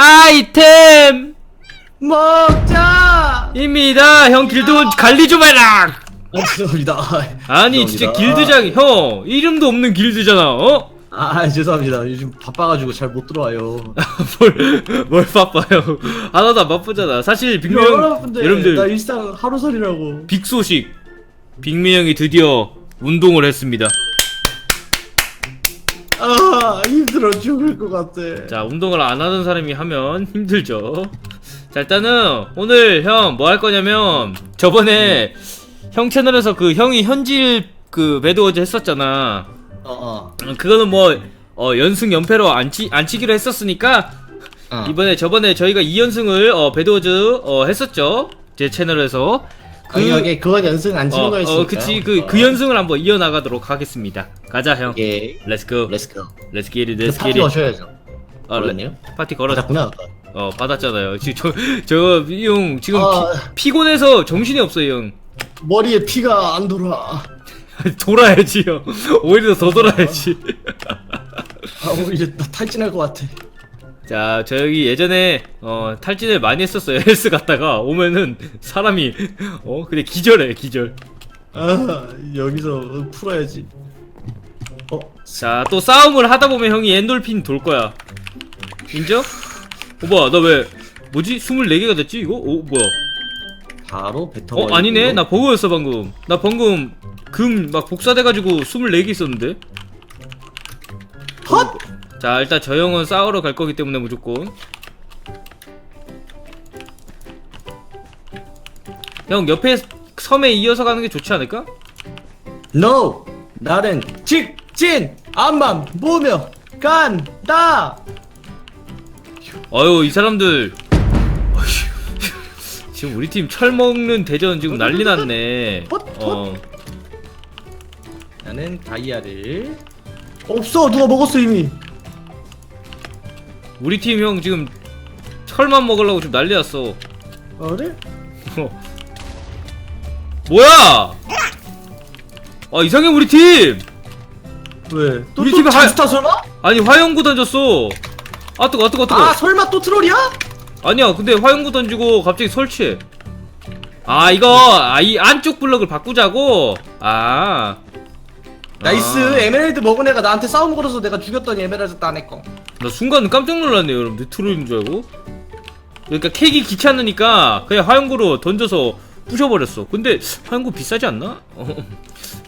아이템 먹자. 입니다. 형 길드 관리 좀 해라. 아, 죄송합니다. 아니 진짜 죄송합니다. 길드장 형 이름도 없는 길드잖아. 어? 아, 죄송합니다. 요즘 바빠가지고 잘 못 들어와요. 뭘, 뭘 바빠요. 하나도 안 바쁘잖아. 사실 빅명 여러분들, 나 여러분들 일상 하루살이라고. 빅 소식. 빅민 형이 드디어 운동을 했습니다. 아, 힘들어 죽을 것 같아. 자, 운동을 안 하는 사람이 하면 힘들죠. 자, 일단은 오늘 형 뭐 할 거냐면 저번에 형 채널에서 그 형이 현질 그 배드워즈 했었잖아. 어, 어. 음, 그거는 뭐 어, 연승 연패로 안, 치, 안 치기로 했었으니까 어. 이번에 저번에 저희가 2연승을 어, 배드워즈 어, 했었죠. 제 채널에서. 그, 그건 연승 안 치는 어, 거였으니까. 어, 그치. 그, 그 연승을 한번 이어나가도록 하겠습니다. 가자, 형. 예. 렛츠고. 렛츠고. 렛츠 기릿, 그 렛츠 파티 기릿. 오셔야죠. 아, 몰랐네요? 파티 걸어. 받았구나. 아까. 어, 받았잖아요. 지금 저, 저, 형, 지금 아. 피, 곤해서 정신이 없어요, 형. 머리에 피가 안 돌아. 돌아야지, 형. 오히려 더 돌아야지. 아, 오히려 나 탈진할 것 같아. 자, 저기 예전에, 어, 탈진을 많이 했었어요. 헬스 갔다가 오면은 사람이, 어, 근데 기절해, 기절. 아, 여기서 풀어야지. 어, 자, 또 싸움을 하다 보면 형이 엔돌핀 돌 거야. 인정? 어, 뭐야, 나 왜, 뭐지? 24개가 됐지, 이거? 오, 뭐야. 바로 뱉어. 어, 아니네. 나 버그였어, 방금. 나 방금 금 막 복사돼 가지고 24개 있었는데. 헛! 자, 일단 저 형은 싸우러 갈 거기 때문에 무조건. 형, 옆에 섬에 이어서 가는 게 좋지 않을까? No! 나는 직진! 앞만 보며 간다! 어휴, 이 사람들. 어휴, 지금 우리 팀 철 먹는 대전 지금 난리 났네. 어. 나는 다이아를 없어! 누가 먹었어 이미! 우리 팀 형 지금 철만 먹으려고 지금 난리 났어. 아, 그래? 어. 뭐야? 아 이상해 우리 팀. 왜? 또, 우리 또 팀에 하- 잠수타 설마? 아니 화염구 던졌어. 아 뜨거, 아 뜨거, 뜨거. 아 설마 또 트롤이야? 아니야, 근데 화염구 던지고 갑자기 설치해. 아 이거 아, 이 안쪽 블럭을 바꾸자고. 아. 나이스 아. 에메랄드 먹은 애가 나한테 싸움 걸어서 내가 죽였더니 에메랄드 따내 거 나 순간 깜짝 놀랐네요, 여러분들. 트롤인 줄 알고. 그러니까 캐기 귀찮으니까 그냥 화염구로 던져서 부셔버렸어. 근데 화염구 비싸지 않나? 어.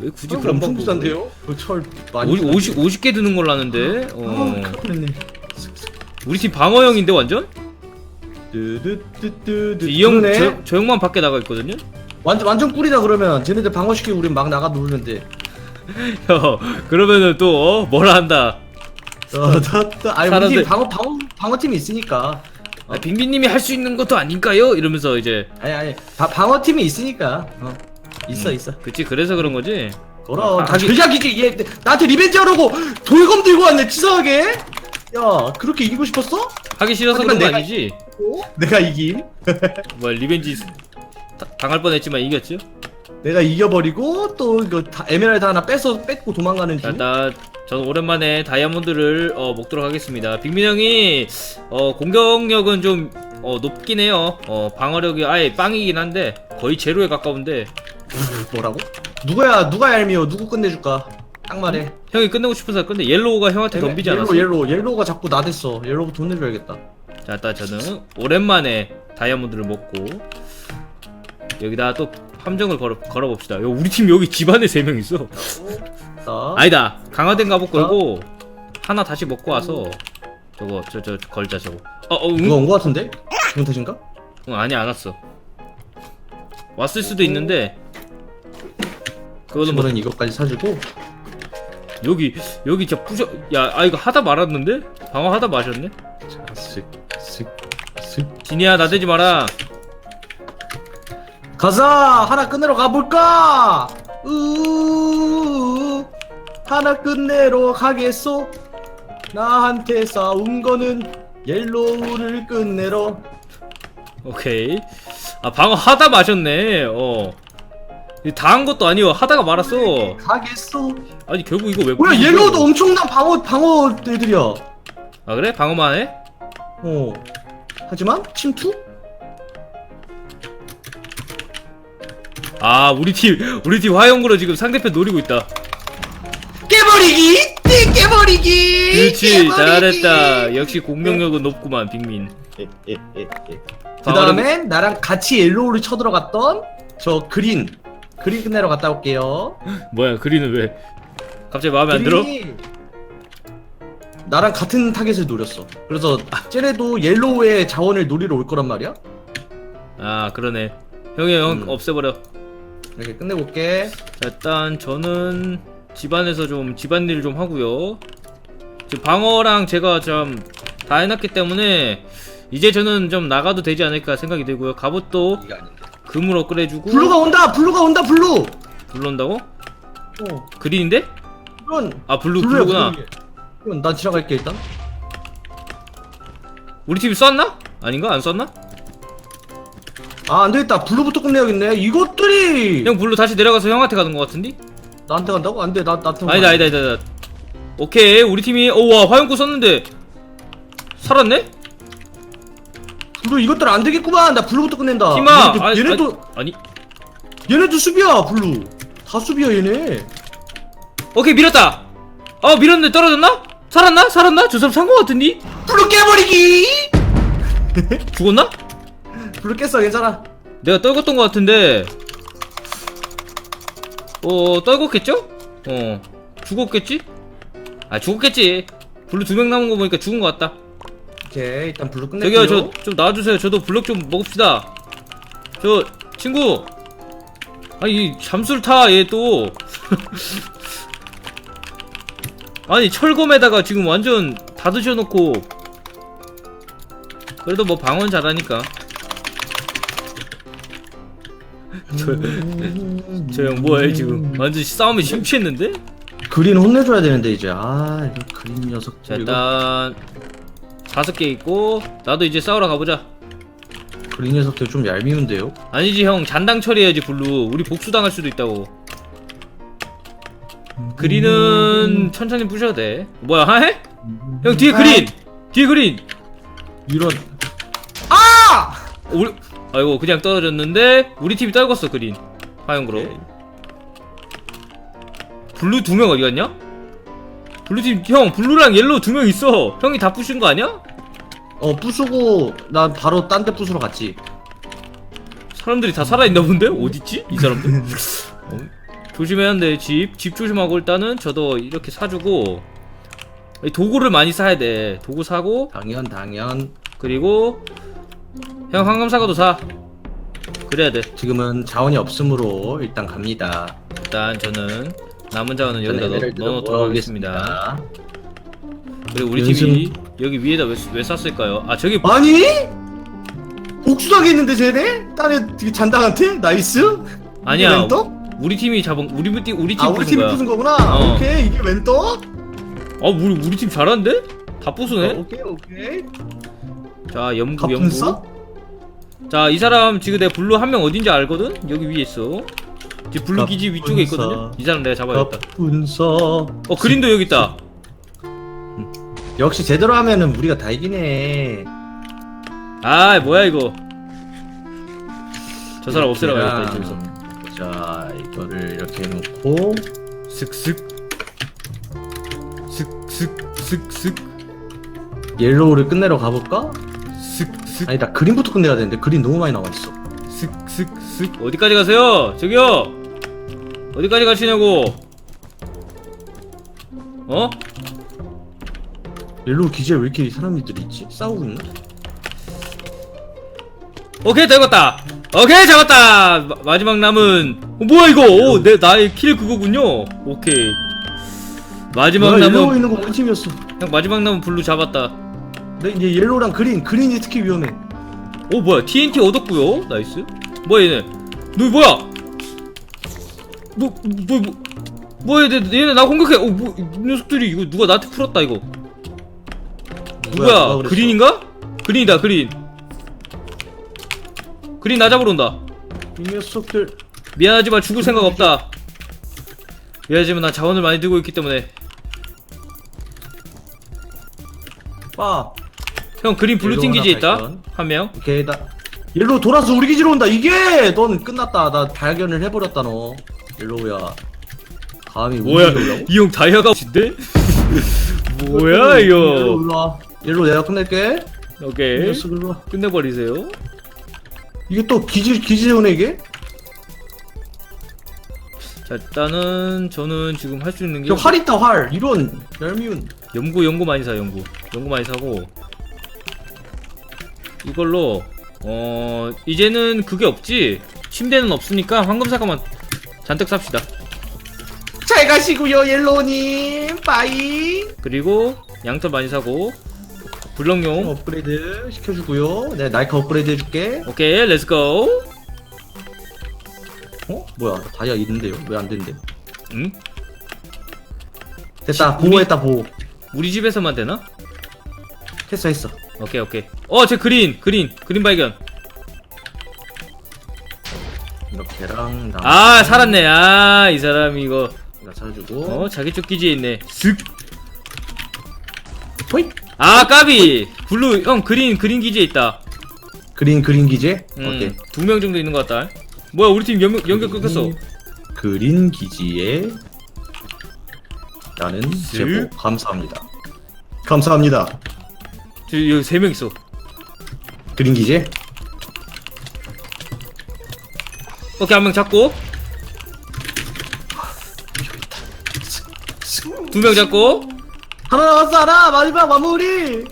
왜 굳이 그런 엄청 비싼데요? 그철 많이 50, 50, 50 개 드는 걸로 아는데 아 어. 큰일 났네 우리 팀 방어형인데 완전? 이형. 저, 저 형만 밖에 나가 있거든요? 완전 완전 꿀이다 그러면 쟤네들 방어시키고 우린 막 나가 돼 형 그러면은 또 어? 뭐라 한다 어, 아니 우리 사람들- 팀 방어 방어 방어팀이 있으니까 아, 빙빈님이 할 수 있는 것도 아닌가요? 이러면서 이제 아니 아니 바, 방어팀이 있으니까 어 있어 있어 그치 그래서 그런 거지? 그럼 아, 다 전략이지 얘 나한테 리벤지 하려고 돌검 들고 왔네 치사하게 야 그렇게 이기고 싶었어? 하기 싫어서 하지만 그런 거 내가- 아니지? 내가 이김 뭐 리벤지 다- 당할 뻔했지만 이겼죠? 내가 이겨버리고 또 이거 다 에메랄드 하나 뺏어 뺏고 도망가는 자, 중. 일단 저는 오랜만에 다이아몬드를 어, 먹도록 하겠습니다. 빅민 형이 어, 공격력은 좀 어, 높긴 해요. 어, 방어력이 아예 빵이긴 한데 거의 제로에 가까운데. 뭐라고? 누구야 누가 얄미워? 누구 끝내줄까? 딱 말해. 형이 끝내고 싶어서 근데 옐로우가 형한테 덤비지 않았어? 옐로 옐로 옐로우가 자꾸 나댔어. 옐로우 돈 내줘야겠다. 자, 일단 저는 오랜만에 다이아몬드를 먹고 여기다 또 함정을 걸어, 걸어봅시다. 야, 우리 팀 여기 집안에 3명 있어. 자 아니다. 강화된 갑옷 걸고 하나 다시 먹고 와서 저거 저 저 걸자 저거. 어, 어, 누가 응? 온거 같은데? 기분 탓인가? 응, 아니 안 왔어. 왔을 수도 있는데 그거는 뭐 친구는 이것까지 사주고 여기 여기 저 부셔 야, 아 이거 하다 말았는데? 방어 하다 마셨네? 슥슥슥 지니야 나대지 마라. 가자 하나 끝내러 가볼까 으 하나 끝내러 가겠소 나한테 싸운 거는 옐로우를 끝내러 오케이. 아 방어 하다 마셨네. 어. 다한 것도 아니요. 하다가 말았어. 가겠소 아니 결국 이거 왜? 뭐야 부수죠? 옐로우도 엄청난 방어 방어 애들이야 아 그래? 방어만 해? 어 하지만 침투? 아 우리 팀 우리 팀 화용구로 지금 상대편 노리고 있다 깨버리기! 띠 깨버리기! 그렇지 깨버리기! 잘했다 역시 공격력은 높구만 빅민 예, 예, 예, 예. 그 다음에 나랑 같이 옐로우를 쳐들어갔던 저 그린 그린 끝내러 갔다 올게요 뭐야 그린은 왜 갑자기 마음에 안 들어? 그린이 나랑 같은 타겟을 노렸어 그래서 쟤네도 옐로우의 자원을 노리러 올 거란 말이야 아 그러네 형이 형 음. 없애버려 이렇게 끝내고 올게 자, 일단 저는 집안에서 좀 집안일을 좀 하고요. 지금 방어랑 제가 좀 다 해놨기 때문에 이제 저는 좀 나가도 되지 않을까 생각이 들고요. 갑옷도 이게 아닌데 금을 업그레이드주고 블루가 온다 블루가 온다 블루 불러온다고? 어 그린인데? 이건 아 블루 블루야 블루구나. 블루. 이건 난 지나갈게 일단 우리 팀이 쐈나? 아닌가? 안 쐈나? 아 안되겠다 블루부터 끝내야겠네 이것들이 형 블루 다시 내려가서 형한테 가는 것 같은데? 나한테 간다고? 안돼 나 나한테 아니다 안 아니다 돼. 아니다. 아니다. 오케이 우리 팀이 오와 화염구 썼는데 살았네? 블루 이것들 안 되겠구만 나 블루부터 끝낸다 팀아 얘네도, 아니, 얘네도 아니 얘네도 수비야 블루 다 수비야 얘네 오케이 밀었다. 어 밀었는데 떨어졌나? 살았나? 살았나? 저 사람 산것 같은데? 블루 깨버리기 죽었나? 블루 깼어 괜찮아. 내가 떨궜던 것 같은데. 어 떨궜겠죠? 어 죽었겠지? 아 죽었겠지. 블루 두 명 남은 거 보니까 죽은 것 같다. 오케이 일단 블루 끝낼게요. 저기요 저 좀 나와주세요. 저도 블럭 좀 먹읍시다. 저 친구. 아니 이 잠수를 타얘 또. 아니 철검에다가 지금 완전 다 드셔놓고. 그래도 뭐 방어는 잘하니까 저형 뭐해 지금? 완전 싸움에 심취했는데? 그린 혼내줘야 되는데 이제. 아 이거 그린 녀석 자 일단 다섯 개 있고 나도 이제 싸우러 가보자. 그린 녀석들 좀 얄미운데요? 아니지 형. 잔당 처리해야지 블루. 우리 복수당할 수도 있다고. 그린은 천천히 부셔도 돼. 뭐야 하해? 형 뒤에 그린! 뒤에 그린! 이런. 아! 우리 아이고 그냥 떨어졌는데 우리 팀이 떨궜어 그린 화용으로 블루 두 명 어디 갔냐? 블루팀 형 블루랑 옐로우 두 명 있어 형이 다 부신 거 아니야? 어 부수고 난 바로 딴 데 부수러 갔지 사람들이 다 살아있나 본데? 어딨지? 이 사람들? 어? 조심해야 한대 집. 집 조심하고 일단은 저도 이렇게 사주고 이 도구를 많이 사야 돼 도구 사고 당연 당연 그리고 형 황금 사과도 사 그래야 돼 지금은 자원이 없으므로 일단 갑니다 일단 저는 남은 자원은 여기다 넣, 넣어놓도록 하겠습니다 모아오겠습니다. 그리고 우리 팀이 여기 위에다 왜, 왜 쐈을까요? 아 저기 아니 복수당했는데 쟤네? 딴애 되게 잔당한테? 나이스? 아니야 이게 웬 떡? 우리 팀이 잡은 우리 팀 우리 팀 아 우리 부순 팀이 거야 부순 거구나 어. 오케이 이게 웬 떡? 아 우리 우리 팀 잘하는데? 다 부수네? 어, 오케이 오케이 자 연구 연구? 자, 이 사람 지금 내가 블루 한 명 어딘지 알거든? 여기 위에 있어. 지금 블루 기지 위쪽에. 있거든요? 이 사람 내가 잡아야겠다. 가분싸 어, 그린도 여기 있다. 역시 제대로 하면은 우리가 다 이기네 아, 뭐야, 이거. 저 사람 없애러 가야겠다, 이쪽에서. 자 이거를 이렇게 해놓고 슥슥. 슥슥, 슥슥, 옐로우를 끝내러 가볼까? 슥슥, 아니다 그린부터 끝내야 되는데 그린 너무 많이 나와 있어 슥 슥, 슥. 어디까지 가세요? 저기요! 어디까지 가시냐고! 어? 옐로우 기지에 왜 이렇게 사람들이 있지? 싸우고 있나? 오케이, 잡았다! 오케이, 잡았다! 마, 마지막 남은. 어, 뭐야, 이거! 오, 내, 나의 킬 그거군요. 오케이. 마지막 내가 남은 있는 거 우리 팀이었어 형 마지막 남은 블루 잡았다. 근데 이제 옐로우랑 그린 그린이 특히 위험해 오 뭐야 TNT 얻었고요. 나이스. 뭐야 얘네? 너 뭐야? 뭐뭐뭐 뭐야 얘네 얘네 나 공격해. 오뭐 녀석들이 이거 누가 나한테 풀었다 이거. 누구야? 그린인가? 그린이다 그린. 그린 나 잡으러 온다. 이 녀석들 미안하지만 죽을 생각 없다. 미안하지만 나 자원을 많이 들고 있기 때문에 빠 형 그린 블루팀 옐로우 기지에 하나 있다? 발견. 한 명. 오케이 나 옐로우 돌아서 우리 기지로 온다. 이게 넌 끝났다. 나 발견을 해버렸다 너. 옐로우야. 감히 뭐야? 기지로 오라고? 이 형 다이아가 진데? 뭐야 이거? 일로 와. 옐로우 내가 끝낼게. 이 오케이. 일로 와 끝내버리세요. 이게 또 기지 기지 오네 이게? 자 일단은 저는 지금 할 수 있는 게 저활 있다 활. 이런 얄미운. 연구 연구 많이 사 연구. 연구 많이 사고 이걸로 어 이제는 그게 없지. 침대는 없으니까 황금 사과만 잔뜩 삽시다. 잘 가시고요 옐로우님. 빠이. 그리고 양털 많이 사고 불렁용. 업그레이드 시켜주고요. 네 나이카 업그레이드 해줄게. 오케이 렛츠고 어? 뭐야 다이아 있는데요? 왜 안 된대? 응? 됐다 보호했다 보호. 우리 집에서만 되나? 했어 했어 오케이 오케이. 어제 그린 그린 그린 발견. 이렇게랑 나 아 살았네. 아 이 사람이 이거. 나 사주고. 어 자기 쪽 기지에 있네. 쓱 호잇! 아 까비. 블루 형 그린 그린 기지에 있다. 그린 그린 기지 음, 오케이. 두명 정도 있는 것 같다. 뭐야 우리 팀 연결, 연결 끊겼어. 그린 기지에 나는 쓱. 제보. 감사합니다. 감사합니다 저 여기 세 명 있어. 그린 기지 오케이 한 명 잡고. 두 명 잡고. 하나 남았어 하나. 마지막 마무리.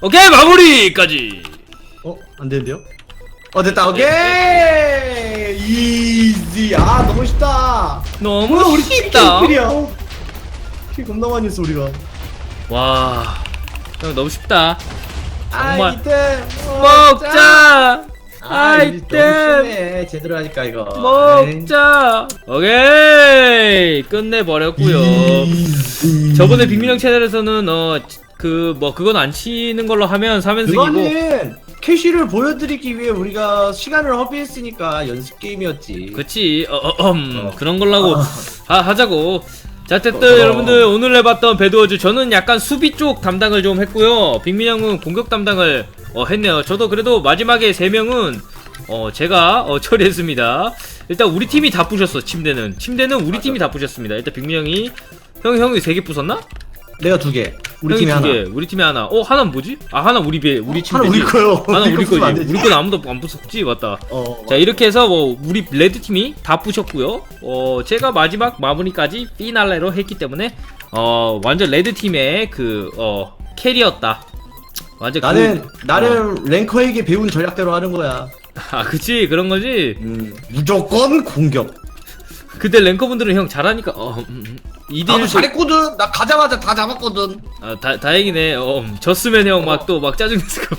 오케이 마무리까지. 어? 안 되는데요? 어 됐다. 오케이. 이지. 아 너무 쉽다. 너무 쉽다. 킬이야. 킬 겁나 많이 했어 우리가. 와 형, 너무 쉽다. 정말. 아이템. 먹자! 아이템 아이템! 제대로 하니까 이거. 먹자! 오케이! 끝내버렸고요. 이지. 저번에 빅민형 채널에서는 어그 뭐 그건 안 치는 걸로 하면 3연승이고. 그거는 캐시를 보여드리기 위해 우리가 시간을 허비했으니까 연습 게임이었지. 그치. 어, 어, 음, 어. 그런 걸로 하고 하, 하자고 자 어쨌든 어. 여러분들 오늘 해봤던 배드워즈 저는 약간 수비 쪽 담당을 좀 했고요. 빅민 형은 공격 담당을 어, 했네요. 저도 그래도 마지막에 3명은 어, 제가 어, 처리했습니다. 일단 우리 팀이 다 부셨어 침대는. 침대는 우리 팀이 다 부셨습니다. 일단 빅민 형이 형 형이 3개 부쉈나? 내가 두개. 우리 형이 팀이 두 하나. 개, 우리 팀이 하나. 어 하나는 뭐지? 아 하나 우리 배 우리 침대 하나 우리 거요. 하나 우리 거 거지. 우리 건 아무도 안 부쉈지? 맞다. 어, 자 이렇게 해서 뭐 우리 레드 팀이 다 부셨고요. 어 제가 마지막 마무리까지 피날레로 했기 때문에 어 완전 레드 팀의 그어 캐리였다. 완전 나는 그, 나는 랭커에게 배운 전략대로 하는 거야. 아 그치? 그런 거지. 음, 무조건 공격 그때 랭커분들은 형 잘하니까 어 음, 음. 나도 2대1 잘했거든 나 가자마자 다 잡았거든 아 다, 다행이네. 어 음, 졌으면 형 막 또 막 짜증냈을 거.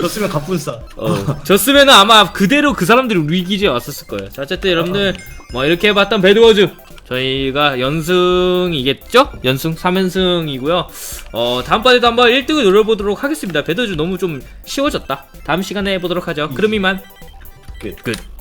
졌으면 갑분싸 어 졌으면은 아마 그대로 그 사람들이 우리 기지에 왔었을 거예요. 자 어쨌든 여러분들 뭐 이렇게 해봤던 배드워즈 저희가 연승이겠죠? 연승 3연승이고요. 어 다음번에도 한번 1등을 노려보도록 하겠습니다. 배드워즈 너무 좀 쉬워졌다. 다음 시간에 해보도록 하죠. 그럼 이만 끝. 끝.